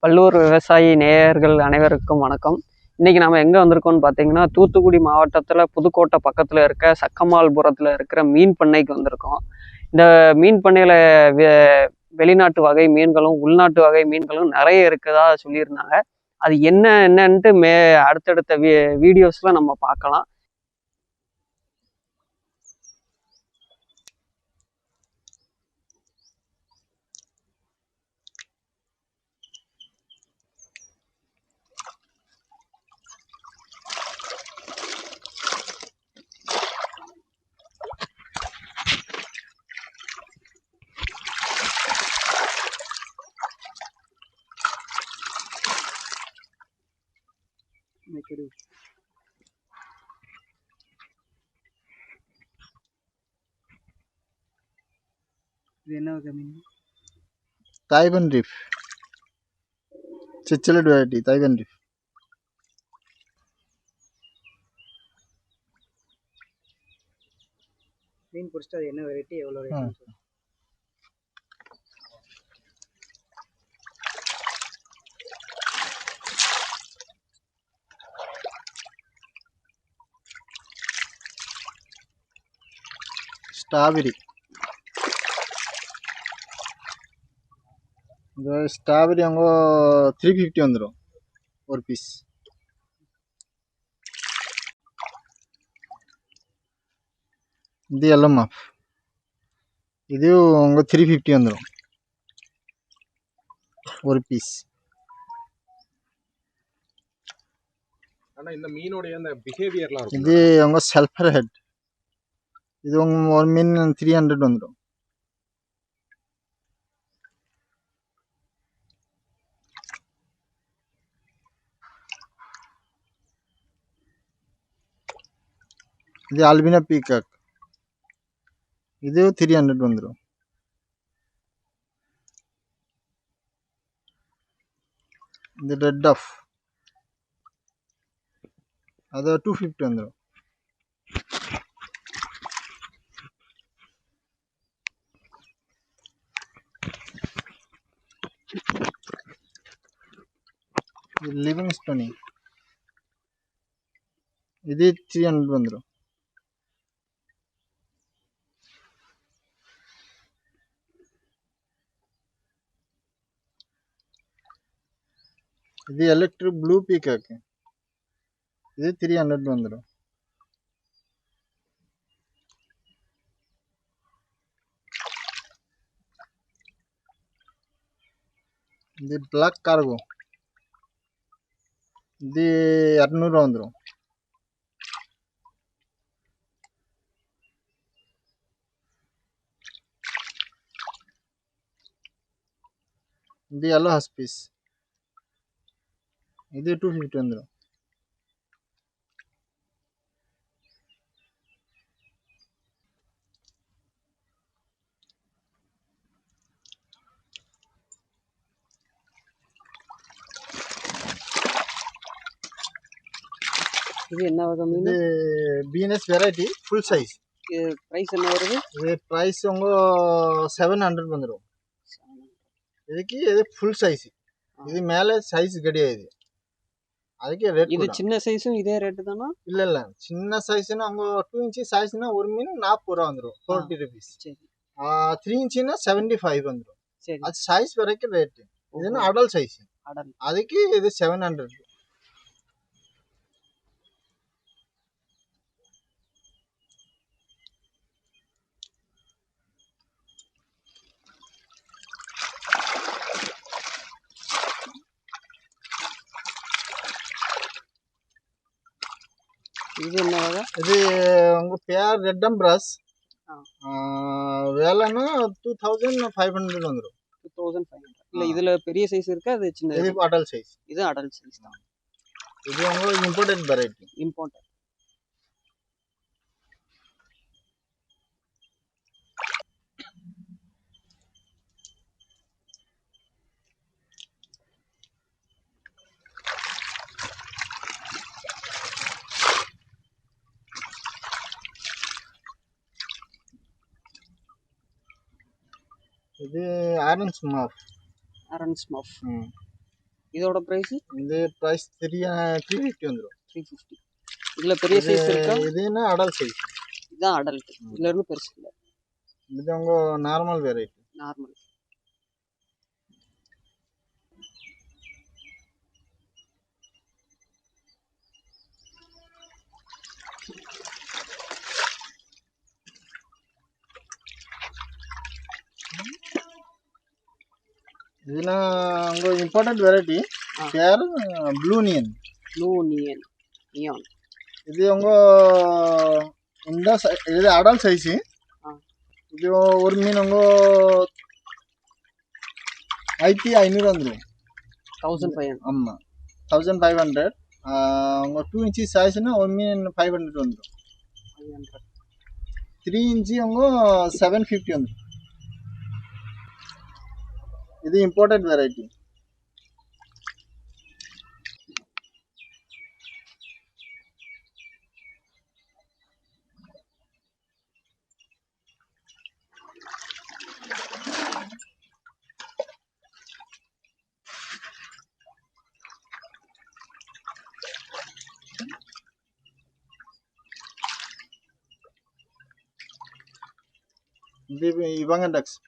பல்லூர் விவசாயி நேயர்கள் அனைவருக்கும் வணக்கம். இன்றைக்கி நம்ம எங்கே வந்திருக்கோம்னு பார்த்தீங்கன்னா தூத்துக்குடி மாவட்டத்தில் புதுக்கோட்டை பக்கத்தில் இருக்க சக்கமால்புரத்தில் இருக்கிற மீன் பண்ணைக்கு வந்திருக்கோம். இந்த மீன் பண்ணையில் வெ- வெளிநாட்டு வகை மீன்களும் உள்நாட்டு வகை மீன்களும் நிறைய இருக்குதா சொல்லியிருந்தாங்க. அது என்ன என்னன்ட்டு மே அடுத்தடுத்த வீ வீடியோஸில் நம்ம பார்க்கலாம். இது என்ன வகை மீன் Taiwan reef. Chichelid variety, Taiwan reef. மீன் பிடிச்சிட்டு அது என்ன வெரைட்டி எவ்வளோ ஆ. Strawberry. இந்த ஸ்ட்ராபெரி அவங்க த்ரீ ஃபிஃப்டி வந்துடும் ஒரு பீஸ் இது எல்லாம் மாஃப் இது உங்க த்ரீ ஃபிஃப்டி வந்துடும் ஒரு பீஸ் ஆனா இந்த மீனுடைய அந்த பிஹேவியர்லாம் இது உங்க சல்ஃபர் ஹெட் இது உங்க ஒரு மீன் த்ரீ ஹண்ட்ரட் வந்துடும் இது அல்பினா பீகாக் இது த்ரீ ஹண்ட்ரட் வந்துடும் இது ரெட் ஆஃப் அது டூ ஃபிஃப்டி வந்துடும் இது லிவிங் ஸ்டோனி இது த்ரீ ஹண்ட்ரட் வந்துடும் இது எலக்ட்ரிக் ப்ளூ பீகாக்கு இது த்ரீ ஹண்ட்ரட் வந்துடும் இது பிளாக் கார்கோ இது இரநூறுவா வந்துடும் இது எல்லோ ஹஸ்பீஸ் இது டூ ஃபிஃப்டி வந்துடும் இது என்ன வகை மீன்? இது BNS variety full size price என்ன வருது? இது ப்ரைஸ் உங்க செவன் ஹண்ட்ரட் வந்துடும் இதுக்கு இது ஃபுல் சைஸ் இது மேலே சைஸ் கிடையாது. அதுக்கு ரேட் இது சின்ன சைஸும் இதே ரேட்டு தானா? இல்லை இல்லை. சின்ன சைஸ்னா அவங்க டூ இன்ச்சு சைஸ்னா ஒரு மீன் நாற்பது ரூபா வந்துடும் ஃபோர்ட்டி ருபீஸ் த்ரீ இன்ச்சுனா செவன்ட்டி ஃபைவ் வந்துடும் சரி. அது சைஸ் வரைக்கும் ரேட்டு இதுனா அடல் சைஸ் அடல் அதுக்கு இது செவன் ஹண்ட்ரட் இது என்ன வகை இது உங்க பேர் ரெட் பிரஸ். வேலைன்னா டூ தௌசண்ட் ஃபைவ் ஹண்ட்ரட் வந்துடும் டூ தௌசண்ட் ஃபைவ் ஹண்ட்ரட் இல்லை. இதில் பெரிய சைஸ் இருக்கா? அது சின்ன இது அடல் சைஸ் இது அடல் சைஸ் தான். இது உங்க இம்போர்ட்டட் வெரைட்டி இம்பார்ட்டன்ட் இது ஆரஞ்ச் மாஃப் ஆரஞ்ச் மஃப் ம். இதோட பிரைஸ் இது ப்ரைஸ் த்ரீ த்ரீ ஃபிஃப்டி வந்துடும் த்ரீ ஃபிஃப்டி இதுல பெரிய சைஸ் இருக்கா? இதுன்னா அடல் சைஸ் இதுதான் அடல்ட் இதுல இருந்து பெருசு இல்லை. இது உங்க நார்மல் வெரைட்டி நார்மல் பேர் blue neon blue neon neon இது உங்க இந்த சை- இது அடல் சைஸ் ஆ. இது ஒரு மீன் உங்க ஐத்தி ஐநூறு வந்துடும் தௌசண்ட் ஃபைவ் ஹண்ட்ரட் ஆமாம் தௌசண்ட் ஃபைவ் ஹண்ட்ரட் உங்க டூ இன்ச்சி சைஸ்னா ஒரு மீன் ஃபைவ் ஹண்ட்ரட் வந்துடும் த்ரீ இன்ச்சி உங்க செவன் ஃபிஃப்டி வந்துடும் இது இம்பார்ட்டன்ட் வெரைட்டி இது இவங்க டக்ஸ்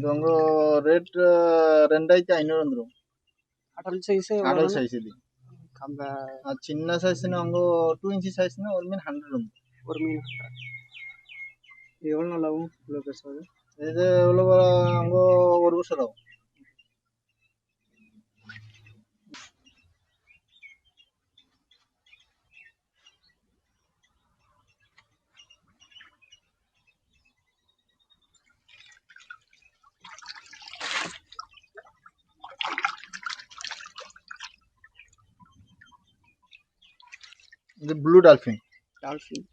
பேர் இது உங்க ரேட் ரெண்டாயிரத்தி ஐநூறு வந்துடும் அடல்ட் சைஸ் அடல் சைஸ் இது கம்ப ಆ ಚಿನ್ನ ಸೈಜ್ನ ಹಂಗು ಟೂ ಇಂಚಿ ಸೈಜ್ನ ஒரு மீன் ஹண்ட்ரட் வந்து ஒரு மீன் ஹண்ட்ரட் இது எவ்வளோ நல்லாவும் இவ்வளோ பெருசாக இது எவ்வளோ அங்க ஒரு வருஷம் ஆகும் இது ப்ளூ டால்ஃபின் டால்ஃபின்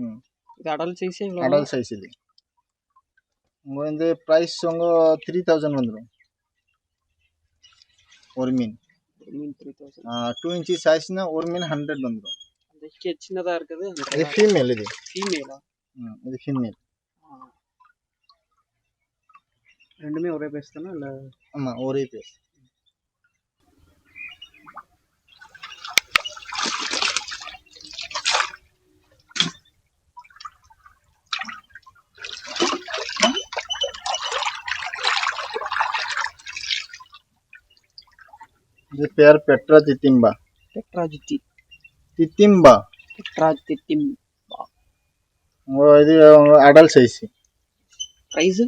ம். இது அடல்ட் சைஸே இவ்வளோ அடல் சைஸ் இது. உங்க வந்து ப்ரைஸ் உங்க த்ரீ தௌசண்ட் வந்துடும் ஒரு மீன். ஒரு மீன் த்ரீ தௌசண்ட் டூ இன்ச்சி சைஸ்னா ஒரு மீன் ஹண்ட்ரட் வந்துடும் அந்த கே- சின்னதா இருக்குது இது ஃபீமேல் இது. ஃபீமேலா ம், இது ஃபீமேல் ரெண்டுமே ஒரே பேஸ் தானே இல்லை? ஆமாம் ஒரே பேஸ் இது பேர் பெட்ரா தித்திம்பா டெட்ராஜிட்டி தித்திம்பா டெட்ராஜிட்டி உங்க இது adult size price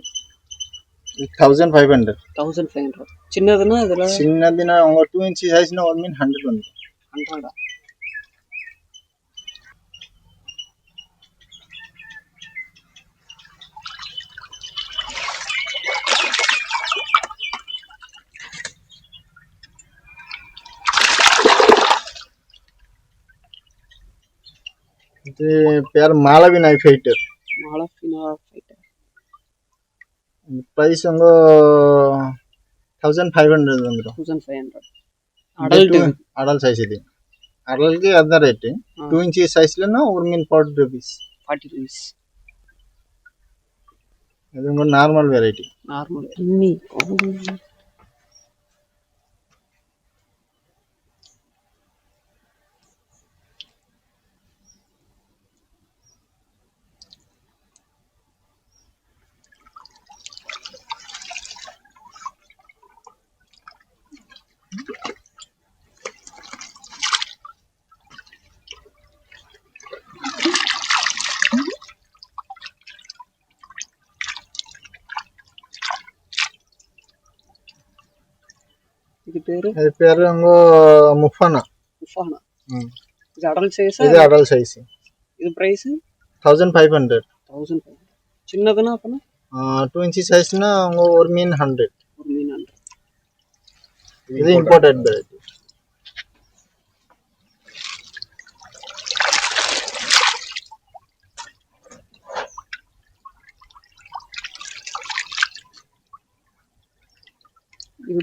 thousand five hundred thousand five hundred சின்னதுன்னா இதில் சின்னதுனா உங்க டூ இன்ச்சி சைஸ்னா ஒரு இது பேர் Malawi knife fighter Malawi knife fighter price ఇంకో థౌజండ్ ఫైవ్ హండ్రెడ్ అందులో thousand five hundred adult adult size ఇది అడల్ట్కి అద రేట్ టూ ఇంచ్ సైజ్లోనూ ఒక మీన్ ఫార్టీ రూపీస్ ఫార్టీ రూపీస్ అది ఇంకో నార్మల్ వెరైటీ నార్మల్ நார்மல் இன்னி இது பேரு இது பேர் உங்க முஃபானா உஃபானா ம். இது அடல்ட் சைஸா இது அடல் சைஸ் இது price thousand five hundred thousand five சின்னதுன்னா அப்போனா டூ இன்ச்சி சைஸ்னா உங்க ஒரு மீன் ஹண்ட்ரட் ஒரு மீன் ஹண்ட்ரட் இது இம்பார்ட்டன்ட் வெரைட்டி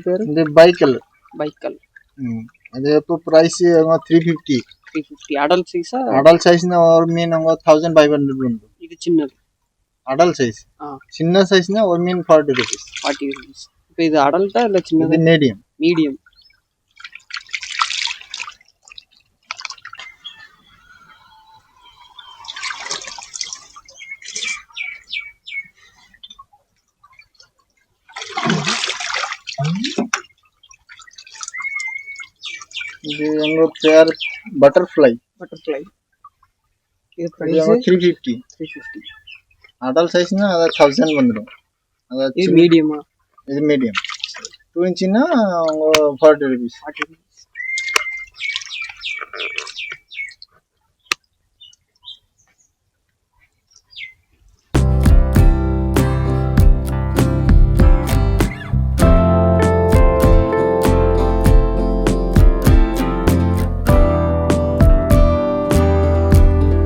పేరు ఇది బైకల్ బైకల్ అదే price three fifty three fifty adult size adult size ஒரு மீன் அவங்க థౌసండ్ ఫైవ్ హండ్రెడ్ ఉంది ఇది చిన్నది అడల్ట్ సైజ్ చిన్న సైజ్ ஒரு மீன் ஃபார்ட்டி ருபீஸ் ஃபார்ட்டி ருபீஸ் இப்போ இது அடல்ட்டா இல்லை சின்னது மீடியம் மீடியம் Mm-hmm. இது எங்க பேர் பட்டர்ஃப்ளை பட்டர்ஃப்ளை இது price three fifty three fifty adult சைஸ்னா அது தௌசண்ட் வந்துடும் அது இது மீடியமா இது மீடியம் டூ இன்ச்சுன்னா ஃபார்ட்டி ருபீஸ் ஃபார்ட்டி